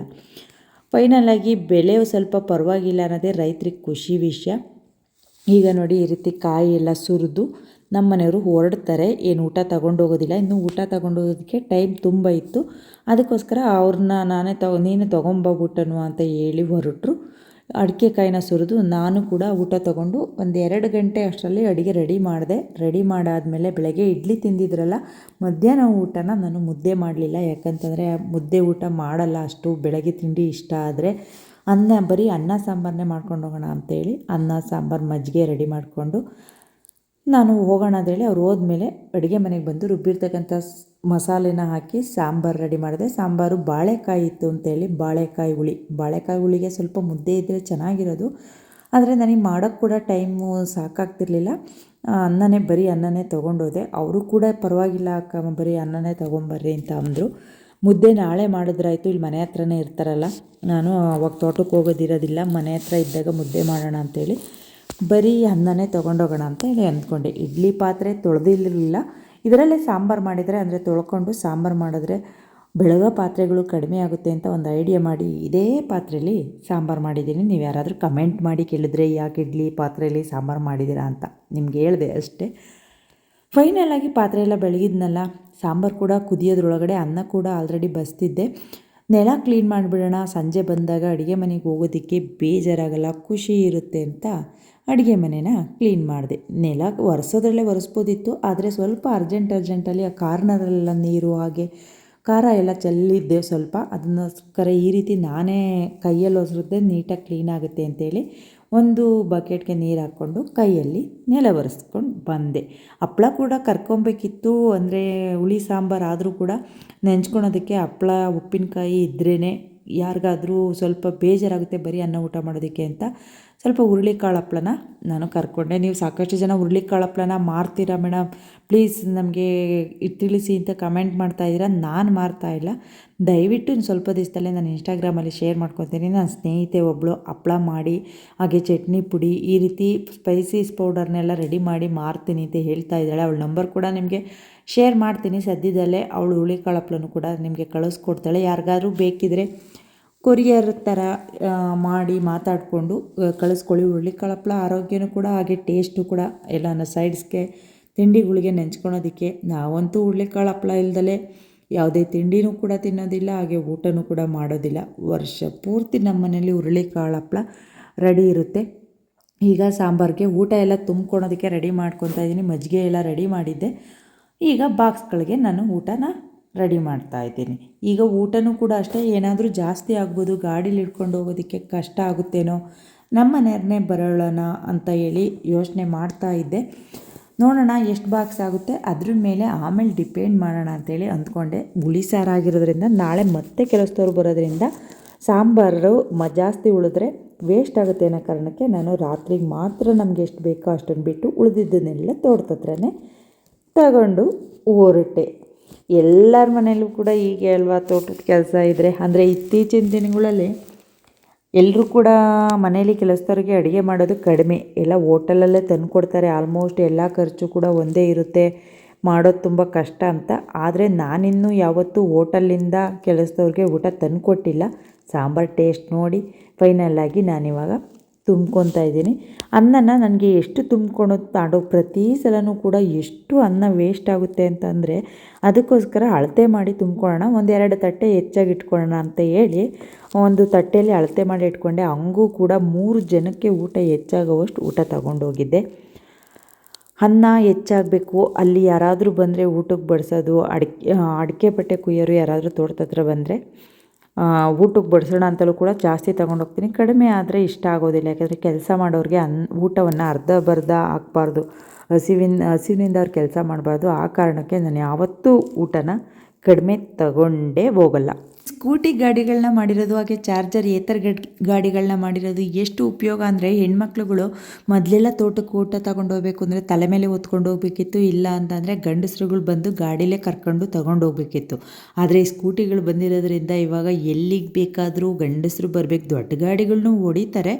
ಫೈನಲಾಗಿ ಬೆಲೆ ಸ್ವಲ್ಪ ಪರವಾಗಿಲ್ಲ ಅನ್ನೋದೇ ರೈತರಿಗೆ ಖುಷಿ ವಿಷಯ. ಈಗ ನೋಡಿ ಈ ರೀತಿ ಕಾಯಿ ಎಲ್ಲ ಸುರಿದು ನಮ್ಮ ಮನೆಯವರು ಹೊರಡ್ತಾರೆ, ಏನು ಊಟ ತಗೊಂಡೋಗೋದಿಲ್ಲ, ಇನ್ನು ಊಟ ತಗೊಂಡೋಗೋದಕ್ಕೆ ಟೈಮ್ ತುಂಬ ಇತ್ತು. ಅದಕ್ಕೋಸ್ಕರ ಅವ್ರನ್ನ ನಾನೇ ತಗೊ ನೀನು ತೊಗೊಂಬೋಗ್ಬಿಟ್ಟನು ಅಂತ ಹೇಳಿ ಹೊರಟರು. ಅಡಿಕೆ ಕಾಯಿನ ಸುರಿದು ನಾನು ಕೂಡ ಊಟ ತಗೊಂಡು ಒಂದು ಎರಡು ಗಂಟೆ ಅಷ್ಟರಲ್ಲಿ ಅಡುಗೆ ರೆಡಿ ಮಾಡಿದೆ. ರೆಡಿ ಮಾಡಾದಮೇಲೆ ಬೆಳಗ್ಗೆ ಇಡ್ಲಿ ತಿಂದಿದ್ರಲ್ಲ, ಮಧ್ಯಾಹ್ನ ಊಟನ ನಾನು ಮುದ್ದೆ ಮಾಡಲಿಲ್ಲ. ಯಾಕಂತಂದರೆ ಮುದ್ದೆ ಊಟ ಮಾಡಲ್ಲ ಅಷ್ಟು, ಬೆಳಗ್ಗೆ ತಿಂಡಿ ಇಷ್ಟ ಆದರೆ. ಅನ್ನ, ಬರೀ ಅನ್ನ ಸಾಂಬಾರನ್ನೇ ಮಾಡ್ಕೊಂಡು ಹೋಗೋಣ ಅಂತೇಳಿ ಅನ್ನ, ಸಾಂಬಾರು, ಮಜ್ಜಿಗೆ ರೆಡಿ ಮಾಡಿಕೊಂಡು ನಾನು ಹೋಗೋಣ ಅಂತೇಳಿ ಅವ್ರು ಹೋದ್ಮೇಲೆ ಅಡುಗೆ ಮನೆಗೆ ಬಂದು ರುಬ್ಬಿರ್ತಕ್ಕಂಥ ಮಸಾಲೆನ ಹಾಕಿ ಸಾಂಬಾರು ರೆಡಿ ಮಾಡಿದೆ. ಸಾಂಬಾರು ಬಾಳೆಕಾಯಿ ಇತ್ತು ಅಂತೇಳಿ ಬಾಳೆಕಾಯಿ ಹುಳಿ. ಬಾಳೆಕಾಯಿ ಹುಳಿಗೆ ಸ್ವಲ್ಪ ಮುದ್ದೆ ಇದ್ದರೆ ಚೆನ್ನಾಗಿರೋದು. ಆದರೆ ನನಗೆ ಮಾಡೋಕ್ಕೆ ಕೂಡ ಟೈಮು ಸಾಕಾಗ್ತಿರ್ಲಿಲ್ಲ. ಅನ್ನನೇ ಬರೀ ಅನ್ನನೇ ತೊಗೊಂಡೋದೆ. ಅವರು ಕೂಡ ಪರವಾಗಿಲ್ಲ, ಅಕ್ಕ ಬರೀ ಅನ್ನನೇ ತೊಗೊಂಬರ್ರಿ ಅಂತ ಅಂದರು. ಮುದ್ದೆ ನಾಳೆ ಮಾಡಿದ್ರಾಯಿತು, ಇಲ್ಲಿ ಮನೆ ಹತ್ರನೇ ಇರ್ತಾರಲ್ಲ. ನಾನು ಅವಾಗ ತೋಟಕ್ಕೆ ಹೋಗೋದಿರೋದಿಲ್ಲ. ಮನೆ ಹತ್ರ ಇದ್ದಾಗ ಮುದ್ದೆ ಮಾಡೋಣ ಅಂತೇಳಿ ಬರೀ ಅನ್ನನೇ ತೊಗೊಂಡೋಗೋಣ ಅಂತ ಹೇಳಿ ಅಂದ್ಕೊಂಡೆ. ಇಡ್ಲಿ ಪಾತ್ರೆ ತೊಳೆದಿರಲಿಲ್ಲ. ಇದರಲ್ಲೇ ಸಾಂಬಾರು ಮಾಡಿದರೆ ಅಂದರೆ ತೊಳ್ಕೊಂಡು ಸಾಂಬಾರು ಮಾಡಿದ್ರೆ ಬೆಳಗೋ ಪಾತ್ರೆಗಳು ಕಡಿಮೆ ಆಗುತ್ತೆ ಅಂತ ಒಂದು ಐಡಿಯಾ ಮಾಡಿ ಇದೇ ಪಾತ್ರೆಯಲ್ಲಿ ಸಾಂಬಾರು ಮಾಡಿದ್ದೀನಿ. ನೀವು ಯಾರಾದರೂ ಕಮೆಂಟ್ ಮಾಡಿ ಕೇಳಿದ್ರೆ ಯಾಕೆ ಇಡ್ಲಿ ಪಾತ್ರೆಯಲ್ಲಿ ಸಾಂಬಾರು ಮಾಡಿದ್ದೀರಾ ಅಂತ ನಿಮ್ಗೆ ಹೇಳಿದೆ ಅಷ್ಟೇ. ಫೈನಲಾಗಿ ಪಾತ್ರೆ ಎಲ್ಲ ಬೆಳಗಿದ್ನಲ್ಲ, ಸಾಂಬಾರು ಕೂಡ ಕುದಿಯೋದ್ರೊಳಗಡೆ ಅನ್ನ ಕೂಡ ಆಲ್ರೆಡಿ ಬಸ್ತಿದ್ದೆ. ನೆಲ ಕ್ಲೀನ್ ಮಾಡಿಬಿಡೋಣ. ಸಂಜೆ ಬಂದಾಗ ಅಡುಗೆ ಮನೆಗೆ ಹೋಗೋದಕ್ಕೆ ಬೇಜಾರಾಗಲ್ಲ, ಖುಷಿ ಇರುತ್ತೆ ಅಂತ ಅಡುಗೆ ಮನೆನ ಕ್ಲೀನ್ ಮಾಡಿದೆ. ನೆಲ ಒರೆಸೋದ್ರಲ್ಲೇ ಒರೆಸ್ಬೋದಿತ್ತು, ಆದರೆ ಸ್ವಲ್ಪ ಅರ್ಜೆಂಟ್ ಅರ್ಜೆಂಟಲ್ಲಿ ಆ ಕಾರ್ನರೆಲ್ಲ ನೀರು ಹಾಗೆ ಖಾರ ಎಲ್ಲ ಚೆಲ್ಲಿದ್ದೆ ಸ್ವಲ್ಪ. ಅದನ್ನೋಸ್ಕರ ಈ ರೀತಿ ನಾನೇ ಕೈಯಲ್ಲಿ ಒರೆಸಿದ್ರೆ ನೀಟಾಗಿ ಕ್ಲೀನ್ ಆಗುತ್ತೆ ಅಂತೇಳಿ ಒಂದು ಬಕೆಟ್ಗೆ ನೀರು ಹಾಕ್ಕೊಂಡು ಕೈಯಲ್ಲಿ ನೆಲ ಒರೆಸ್ಕೊಂಡು ಬಂದೆ. ಹಪ್ಳ ಕೂಡ ಕರ್ಕೊಬೇಕಿತ್ತು, ಅಂದರೆ ಹುಳಿ ಸಾಂಬಾರು ಆದರೂ ಕೂಡ ನೆಂಚ್ಕೊಳೋದಕ್ಕೆ ಹಪ್ಳ, ಉಪ್ಪಿನಕಾಯಿ ಇದ್ರೇ ಯಾರಿಗಾದರೂ ಸ್ವಲ್ಪ ಬೇಜಾರಾಗುತ್ತೆ ಬರೀ ಅನ್ನ ಊಟ ಮಾಡೋದಕ್ಕೆ ಅಂತ. ಸ್ವಲ್ಪ ಹುರುಳಿಕಾಳು ಹಪ್ಪಳನ ನಾನು ಕರ್ಕೊಂಡೆ. ನೀವು ಸಾಕಷ್ಟು ಜನ ಹುರುಳಿಕಾಳು ಹಪ್ಪಳನ ಮಾರ್ತೀರಾ ಮೇಡಮ್? ಪ್ಲೀಸ್ ನಮಗೆ ತಿಳಿಸಿ ಅಂತ ಕಮೆಂಟ್ ಮಾಡ್ತಾ ಇದ್ದೀರಾ? ನಾನು ಮಾರ್ತಾ ಇಲ್ಲ. ದಯವಿಟ್ಟು ಸ್ವಲ್ಪ ದಿವಸದಲ್ಲೇ ನಾನು ಇನ್ಸ್ಟಾಗ್ರಾಮಲ್ಲಿ ಶೇರ್ ಮಾಡ್ಕೊತೀನಿ. ನನ್ನ ಸ್ನೇಹಿತೆ ಒಬ್ಬಳು ಹಪ್ಪಳ ಮಾಡಿ, ಹಾಗೆ ಚಟ್ನಿ ಪುಡಿ, ಈ ರೀತಿ ಸ್ಪೈಸೀಸ್ ಪೌಡರ್ನೆಲ್ಲ ರೆಡಿ ಮಾಡಿ ಮಾರ್ತೀನಿ ಅಂತ ಹೇಳ್ತಾ ಇದ್ದಾಳೆ. ಅವಳ ನಂಬರ್ ಕೂಡ ನಿಮಗೆ ಶೇರ್ ಮಾಡ್ತೀನಿ. ಸದ್ಯದಲ್ಲೇ ಅವಳು ಹುಳಿಕಾಳು ಹಪ್ಪಳನ್ನು ಕೂಡ ನಿಮಗೆ ಕಳಿಸ್ಕೊಡ್ತಾಳೆ. ಯಾರಿಗಾದ್ರೂ ಬೇಕಿದ್ರೆ ಕೊರಿಯರ್ ಥರ ಮಾಡಿ ಮಾತಾಡಿಕೊಂಡು ಕಳಿಸ್ಕೊಳ್ಳಿ. ಹುರುಳಿ ಹಪ್ಳ ಆರೋಗ್ಯನೂ ಕೂಡ ಹಾಗೆ ಟೇಸ್ಟು ಕೂಡ ಎಲ್ಲನ ಸೈಡ್ಸ್ಗೆ ತಿಂಡಿಗಳಿಗೆ ನೆಂಚ್ಕೊಳೋದಕ್ಕೆ. ನಾವಂತೂ ಹುರುಳಿ ಹಪ್ಳ ಇಲ್ದಲೇ ಯಾವುದೇ ತಿಂಡಿನೂ ಕೂಡ ತಿನ್ನೋದಿಲ್ಲ, ಹಾಗೆ ಊಟನೂ ಕೂಡ ಮಾಡೋದಿಲ್ಲ. ವರ್ಷ ಪೂರ್ತಿ ನಮ್ಮ ಮನೇಲಿ ಹುರುಳಿಕಾಳು ಹಪ್ಳ ರೆಡಿ ಇರುತ್ತೆ. ಈಗ ಸಾಂಬಾರಿಗೆ ಊಟ ಎಲ್ಲ ತುಂಬ್ಕೊಳೋದಕ್ಕೆ ರೆಡಿ ಮಾಡ್ಕೊತಾ ಇದ್ದೀನಿ. ಮಜ್ಜಿಗೆ ಎಲ್ಲ ರೆಡಿ ಮಾಡಿದ್ದೆ. ಈಗ ಬಾಕ್ಸ್ಗಳಿಗೆ ನಾನು ಊಟನ ರೆಡಿ ಮಾಡ್ತಾ ಇದ್ದೀನಿ. ಈಗ ಊಟನೂ ಕೂಡ ಅಷ್ಟೇ, ಏನಾದರೂ ಜಾಸ್ತಿ ಆಗ್ಬೋದು, ಗಾಡೀಲಿ ಇಟ್ಕೊಂಡು ಹೋಗೋದಕ್ಕೆ ಕಷ್ಟ ಆಗುತ್ತೇನೋ, ನಮ್ಮ ಮನೆಯವ್ರನ್ನೇ ಬರೋಣ ಅಂತ ಹೇಳಿ ಯೋಚನೆ ಮಾಡ್ತಾ ಇದ್ದೆ. ನೋಡೋಣ ಎಷ್ಟು ಬಾಕ್ಸ್ ಆಗುತ್ತೆ, ಅದ್ರ ಮೇಲೆ ಆಮೇಲೆ ಡಿಪೆಂಡ್ ಮಾಡೋಣ ಅಂತೇಳಿ ಅಂದ್ಕೊಂಡೆ. ಹುಳಿ ಸಾರಾಗಿರೋದ್ರಿಂದ ನಾಳೆ ಮತ್ತೆ ಕೆಲಸದವ್ರು ಬರೋದ್ರಿಂದ ಸಾಂಬಾರು ಮ, ಜಾಸ್ತಿ ಉಳಿದ್ರೆ ವೇಸ್ಟ್ ಆಗುತ್ತೆ ಅನ್ನೋ ಕಾರಣಕ್ಕೆ ನಾನು ರಾತ್ರಿಗೆ ಮಾತ್ರ ನಮಗೆ ಎಷ್ಟು ಬೇಕೋ ಅಷ್ಟನ್ನು ಬಿಟ್ಟು ಉಳಿದಿದ್ದನ್ನೆಲ್ಲ ತೋಟದ ತಗೊಂಡು ಹೊರಟೆ ಎಲ್ಲರ ಮನೆಯಲ್ಲೂ ಕೂಡ ಹೀಗೆ ಅಲ್ವಾ ತೋಟದ ಕೆಲಸ ಇದ್ದರೆ ಅಂದರೆ ಇತ್ತೀಚಿನ ದಿನಗಳಲ್ಲಿ ಎಲ್ಲರೂ ಕೂಡ ಮನೇಲಿ ಕೆಲಸದವ್ರಿಗೆ ಅಡುಗೆ ಮಾಡೋದು ಕಡಿಮೆ. ಎಲ್ಲ ಹೋಟೆಲಲ್ಲೇ ತಂದು ಕೊಡ್ತಾರೆ ಆಲ್ಮೋಸ್ಟ್ ಎಲ್ಲ ಖರ್ಚು ಕೂಡ ಒಂದೇ ಇರುತ್ತೆ. ಮಾಡೋದು ತುಂಬ ಕಷ್ಟ ಅಂತ. ಆದರೆ ನಾನಿನ್ನೂ ಯಾವತ್ತೂ ಹೋಟೆಲಿಂದ ಕೆಲಸದವ್ರಿಗೆ ಊಟ ತಂದು ಕೊಟ್ಟಿಲ್ಲ ಸಾಂಬಾರು ಟೇಸ್ಟ್ ನೋಡಿ ಫೈನಲ್ಲಾಗಿ ನಾನಿವಾಗ ತುಂಬ್ಕೊತಾ ಇದ್ದೀನಿ. ಅನ್ನನ ನನಗೆ ಎಷ್ಟು ತುಂಬ್ಕೊಂಡು ತಾಡೋ ಪ್ರತಿ ಸಲನೂ ಕೂಡ ಎಷ್ಟು ಅನ್ನ ವೇಸ್ಟ್ ಆಗುತ್ತೆ ಅಂತಂದರೆ ಅದಕ್ಕೋಸ್ಕರ ಅಳತೆ ಮಾಡಿ ತುಂಬ್ಕೊಳ್ಳೋಣ. ಒಂದೆರಡು ತಟ್ಟೆ ಹೆಚ್ಚಾಗಿ ಇಟ್ಕೊಳ್ಳೋಣ ಅಂತ ಹೇಳಿ ಒಂದು ತಟ್ಟೆಯಲ್ಲಿ ಅಳತೆ ಮಾಡಿ ಇಟ್ಕೊಂಡೆ. ಹಂಗೂ ಕೂಡ ಮೂರು ಜನಕ್ಕೆ ಊಟ ಹೆಚ್ಚಾಗುವಷ್ಟು ಊಟ ತಗೊಂಡೋಗಿದ್ದೆ. ಅನ್ನ ಹೆಚ್ಚಾಗಬೇಕು. ಅಲ್ಲಿ ಯಾರಾದರೂ ಬಂದರೆ ಊಟಕ್ಕೆ ಬಡಿಸೋದು, ಅಡಿಕೆ ಅಡಿಕೆ ಬಟ್ಟೆ ಕುಯ್ಯೋರು ಯಾರಾದರೂ ತೋಟದ ಹತ್ರ ಬಂದರೆ ಊಟಕ್ಕೆ ಬಡಿಸೋಣ ಅಂತಲೂ ಕೂಡ ಜಾಸ್ತಿ ತೊಗೊಂಡೋಗ್ತೀನಿ ಕಡಿಮೆ ಆದರೆ ಇಷ್ಟ ಆಗೋದಿಲ್ಲ. ಯಾಕಂದರೆ ಕೆಲಸ ಮಾಡೋರಿಗೆ ಅನ್, ಊಟವನ್ನು ಅರ್ಧ ಬರ್ಧ ಹಾಕ್ಬಾರ್ದು. ಹಸಿವಿನ, ಹಸಿವಿನಿಂದ ಅವ್ರು ಕೆಲಸ ಮಾಡಬಾರ್ದು. ಆ ಕಾರಣಕ್ಕೆ ನಾನು ಯಾವತ್ತೂ ಊಟನ ಕಡಿಮೆ ತಗೊಂಡೇ ಹೋಗಲ್ಲ. ಸ್ಕೂಟಿ ಗಾಡಿಗಳನ್ನ ಮಾಡಿರೋದು, ಹಾಗೆ ಚಾರ್ಜರ್, ಏತರ ಗಡ್ ಗಾಡಿಗಳನ್ನ ಮಾಡಿರೋದು ಎಷ್ಟು ಉಪಯೋಗ ಅಂದರೆ ಹೆಣ್ಮಕ್ಳುಗಳು ಮೊದಲೆಲ್ಲ ತೋಟಕ್ಕೆ ಊಟ ತಗೊಂಡು ಹೋಗ್ಬೇಕು ಅಂದರೆ ತಲೆ ಮೇಲೆ ಹೊತ್ಕೊಂಡು ಹೋಗ್ಬೇಕಿತ್ತು. ಇಲ್ಲ ಅಂತಂದರೆ ಗಂಡಸ್ರುಗಳು ಬಂದು ಗಾಡಿಲೇ ಕರ್ಕೊಂಡು ತಗೊಂಡು ಹೋಗ್ಬೇಕಿತ್ತು. ಆದರೆ ಈ ಸ್ಕೂಟಿಗಳು ಬಂದಿರೋದ್ರಿಂದ ಇವಾಗ ಎಲ್ಲಿಗೆ ಬೇಕಾದರೂ ಗಂಡಸರು ಬರಬೇಕು, ದೊಡ್ಡ ಗಾಡಿಗಳನ್ನು ಹೊಡಿತಾರೆ.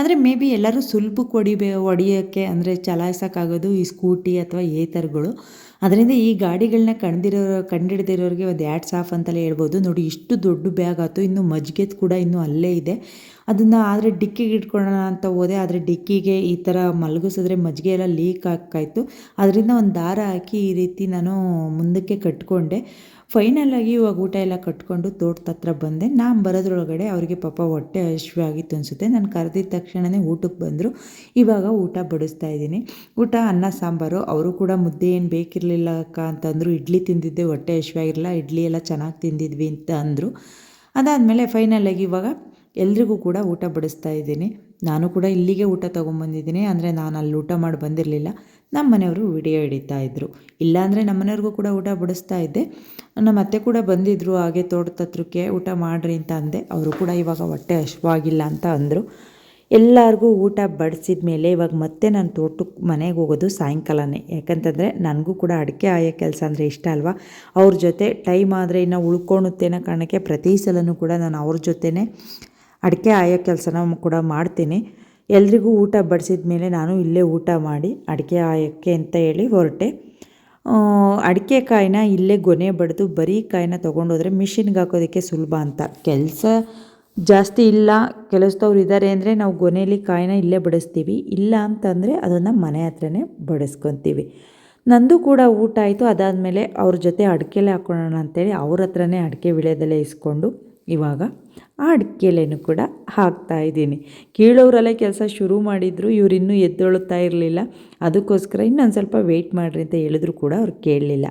ಆದರೆ ಮೇ ಬಿ ಎಲ್ಲರೂ ಸುಲಭಕ್ಕೆ ಹೊಡಿಬೇ, ಹೊಡಿಯೋಕ್ಕೆ ಅಂದರೆ ಚಲಾಯಿಸೋಕ್ಕಾಗೋದು ಈ ಸ್ಕೂಟಿ ಅಥವಾ ಏತರ್ಗಳು. ಅದರಿಂದ ಈ ಗಾಡಿಗಳನ್ನ ಕಂಡಿರೋ ಕಂಡಿಡ್ದಿರೋರಿಗೆ ಒಂದು ಎರಡು ಸಾಫ್ ಅಂತಲೇ ಹೇಳ್ಬೋದು. ನೋಡಿ, ಇಷ್ಟು ದೊಡ್ಡ ಬ್ಯಾಗ್ ಆಯಿತು. ಇನ್ನು ಮಜ್ಗೆದು ಕೂಡ ಇನ್ನೂ ಅಲ್ಲೇ ಇದೆ. ಅದನ್ನು ಆದರೆ ಡಿಕ್ಕಿಗೆ ಇಟ್ಕೊಳ್ಳೋಣ ಅಂತ ಹೋದೆ. ಆದರೆ ಡಿಕ್ಕಿಗೆ ಈ ಥರ ಮಲಗಿಸಿದ್ರೆ ಮಜ್ಜಿಗೆ ಎಲ್ಲ ಲೀಕ್ ಆಗ್ತಾಯಿತ್ತು ಅದರಿಂದ ಒಂದು ದಾರ ಹಾಕಿ ಈ ರೀತಿ ನಾನು ಮುಂದಕ್ಕೆ ಕಟ್ಕೊಂಡೆ. ಫೈನಲಾಗಿ ಇವಾಗ ಊಟ ಎಲ್ಲ ಕಟ್ಕೊಂಡು ತೋಟದ ಹತ್ರ ಬಂದೆ. ನಾನು ಬರೋದ್ರೊಳಗಡೆ ಅವರಿಗೆ ಪಾಪ ಹೊಟ್ಟೆ ಹಶ್ವಾಗಿತ್ತು ಅನಿಸುತ್ತೆ ನಾನು ಕರೆದಿದ್ದ ತಕ್ಷಣವೇ ಊಟಕ್ಕೆ ಬಂದರು. ಇವಾಗ ಊಟ ಬಡಿಸ್ತಾ ಇದ್ದೀನಿ. ಊಟ, ಅನ್ನ, ಸಾಂಬಾರು, ಅವರು ಕೂಡ ಮುದ್ದೆ ಏನು ಬೇಕಿರಲಿಲ್ಲ ಅಕ್ಕ ಅಂತಂದರು, ಇಡ್ಲಿ ತಿಂದಿದ್ದೆ, ಹೊಟ್ಟೆ ಹಶ್ವಾಗಿರಲಿಲ್ಲ ಇಡ್ಲಿ ಎಲ್ಲ ಚೆನ್ನಾಗಿ ತಿಂದಿದ್ವಿ ಅಂತ ಅಂದರು. ಅದಾದಮೇಲೆ ಆಗಿ ಇವಾಗ ಎಲ್ರಿಗೂ ಕೂಡ ಊಟ ಬಡಿಸ್ತಾ ಇದ್ದೀನಿ. ನಾನು ಕೂಡ ಇಲ್ಲಿಗೆ ಊಟ ತೊಗೊಂಬಂದಿದ್ದೀನಿ. ಅಂದರೆ ನಾನು ಅಲ್ಲಿ ಊಟ ಮಾಡಿ ಬಂದಿರಲಿಲ್ಲ. ನಮ್ಮ ಮನೆಯವರು ವಿಡಿಯೋ ಹಿಡಿತಾ ಇದ್ದರು ಇಲ್ಲಾಂದರೆ ನಮ್ಮ ಮನೆಯವ್ರಿಗೂ ಕೂಡ ಊಟ ಬಡಿಸ್ತಾ ಇದ್ದೆ. ನಮ್ಮ ಅತ್ತೆ ಕೂಡ ಬಂದಿದ್ದರು ಹಾಗೆ ತೋಟದ ಹತ್ರಕ್ಕೆ ಊಟ ಮಾಡಿರಿ ಅಂತ ಅಂದೆ. ಅವರು ಕೂಡ ಇವಾಗ ಹೊಟ್ಟೆ ಹಶ್ವಾಗಿಲ್ಲ ಅಂತ ಅಂದರು. ಎಲ್ಲರಿಗೂ ಊಟ ಬಡಿಸಿದ ಮೇಲೆ ಇವಾಗ ಮತ್ತೆ ನಾನು ತೋಟಕ್ಕೆ ಮನೆಗೆ ಹೋಗೋದು ಸಾಯಂಕಾಲನೇ. ಯಾಕಂತಂದರೆ ನನಗೂ ಕೂಡ ಅಡಿಕೆ ಆಯೋ ಕೆಲಸ ಅಂದರೆ ಇಷ್ಟ ಅಲ್ವಾ? ಅವ್ರ ಜೊತೆ ಟೈಮ್ ಆದರೆ ಇನ್ನು ಉಳ್ಕೊಳುತ್ತೆ ಕಾರಣಕ್ಕೆ ಪ್ರತಿ ಸಲವೂ ಕೂಡ ನಾನು ಅವ್ರ ಜೊತೆನೇ ಅಡಿಕೆ ಆಯೋ ಕೆಲಸನ ಕೂಡ ಮಾಡ್ತೀನಿ. ಎಲ್ರಿಗೂ ಊಟ ಬಡಿಸಿದ ಮೇಲೆ ನಾನು ಇಲ್ಲೇ ಊಟ ಮಾಡಿ ಅಡಿಕೆ ಆಯಕ್ಕೆ ಅಂತ ಹೇಳಿ ಹೊರಟೆ. ಅಡಿಕೆ ಕಾಯಿನ ಇಲ್ಲೇ ಗೊನೆ ಬಡಿದು ಬರೀ ಕಾಯಿನ ತೊಗೊಂಡೋದ್ರೆ ಮಿಷಿನ್ಗೆ ಹಾಕೋದಕ್ಕೆ ಸುಲಭ ಅಂತ. ಕೆಲಸ ಜಾಸ್ತಿ ಇಲ್ಲ. ಕೆಲಸದವ್ರು ಇದ್ದಾರೆ ಅಂದರೆ ನಾವು ಗೊನೆಯಲ್ಲಿ ಕಾಯಿನ ಇಲ್ಲೇ ಬಡಿಸ್ತೀವಿ. ಇಲ್ಲ ಅಂತಂದರೆ ಅದನ್ನು ಮನೆ ಹತ್ರನೇ ಬಡಿಸ್ಕೊತೀವಿ. ನಂದು ಕೂಡ ಊಟ ಆಯಿತು. ಅದಾದಮೇಲೆ ಅವ್ರ ಜೊತೆ ಅಡಿಕೆಲೆ ಹಾಕೊಳ್ಳೋಣ ಅಂತೇಳಿ ಅವ್ರ ಹತ್ರನೇ ಅಡಿಕೆ ವಿಳೆದಲ್ಲೇ ಇಸ್ಕೊಂಡು ಇವಾಗ ಆ ಅಡಿಕೆಲೆನೂ ಕೂಡ ಹಾಕ್ತಾ ಇದ್ದೀನಿ. ಕೀಳೋರಲ್ಲೇ ಕೆಲಸ ಶುರು ಮಾಡಿದ್ರು, ಇವ್ರು ಇನ್ನೂ ಎದ್ದೇಳುತ್ತಾ ಇರಲಿಲ್ಲ. ಅದಕ್ಕೋಸ್ಕರ ಇನ್ನೊಂದು ಸ್ವಲ್ಪ ವೆಯ್ಟ್ ಮಾಡಿರಿ ಅಂತ ಹೇಳಿದ್ರು ಕೂಡ ಅವ್ರು ಕೇಳಲಿಲ್ಲ.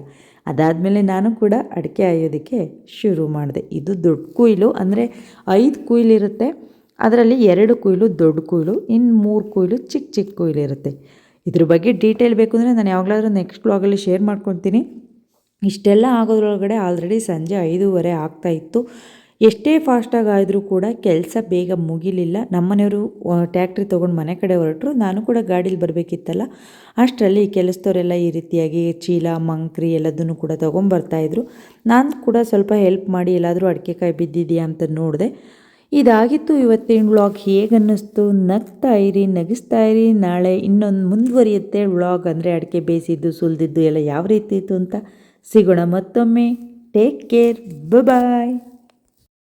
ಅದಾದಮೇಲೆ ನಾನು ಕೂಡ ಅಡಿಕೆ ಆಯೋದಕ್ಕೆ ಶುರು ಮಾಡಿದೆ. ಇದು ದೊಡ್ಡ ಕುಯ್ಲು, ಅಂದರೆ ಐದು ಕುಯ್ಲಿರುತ್ತೆ ಅದರಲ್ಲಿ ಎರಡು ಕುಯ್ಲು ದೊಡ್ಡ ಕುಯ್ಲು ಇನ್ನು ಮೂರು ಕುಯ್ಲು ಚಿಕ್ಕ ಚಿಕ್ಕ ಕುಯ್ಲು ಇರುತ್ತೆ. ಇದ್ರ ಬಗ್ಗೆ ಡೀಟೇಲ್ ಬೇಕು ಅಂದರೆ ನಾನು ಯಾವಾಗಲಾದರೂ ನೆಕ್ಸ್ಟ್ ಬ್ಲಾಗಲ್ಲಿ ಶೇರ್ ಮಾಡ್ಕೊತೀನಿ. ಇಷ್ಟೆಲ್ಲ ಆಗೋದ್ರೊಳಗಡೆ ಆಲ್ರೆಡಿ ಸಂಜೆ ಐದೂವರೆ ಆಗ್ತಾಯಿತ್ತು ಎಷ್ಟೇ ಫಾಸ್ಟಾಗಿ ಆದರೂ ಕೂಡ ಕೆಲಸ ಬೇಗ ಮುಗಿಲಿಲ್ಲ. ನಮ್ಮನೆಯವರು ಟ್ಯಾಕ್ಟ್ರಿ ತೊಗೊಂಡು ಮನೆ ಕಡೆ ಹೊರಟರು. ನಾನು ಕೂಡ ಗಾಡೀಲಿ ಬರಬೇಕಿತ್ತಲ್ಲ. ಅಷ್ಟರಲ್ಲಿ ಕೆಲಸದವರೆಲ್ಲ ಈ ರೀತಿಯಾಗಿ ಚೀಲ, ಮಂಕ್ರಿ ಎಲ್ಲದನ್ನು ಕೂಡ ತೊಗೊಂಬರ್ತಾಯಿದ್ರು ನಾನು ಕೂಡ ಸ್ವಲ್ಪ ಹೆಲ್ಪ್ ಮಾಡಿ ಎಲ್ಲಾದರೂ ಅಡಿಕೆ ಕಾಯಿ ಬಿದ್ದಿದೆಯಾ ಅಂತ ನೋಡಿದೆ. ಇದಾಗಿತ್ತು ಇವತ್ತಿನ ವ್ಲಾಗ್ ಹೇಗನ್ನಿಸ್ತು? ನಗ್ತಾ ಇರಿ, ನಗಿಸ್ತಾ ಇರಿ. ನಾಳೆ ಇನ್ನೊಂದು ಮುಂದುವರಿಯುತ್ತೆ ವ್ಲಾಗ್ ಅಂದರೆ ಅಡಿಕೆ ಬೇಯಿಸಿದ್ದು, ಸುಲಿದಿದ್ದು ಎಲ್ಲ ಯಾವ ರೀತಿ ಇತ್ತು ಅಂತ ಸಿಗೋಣ ಮತ್ತೊಮ್ಮೆ. Take care bye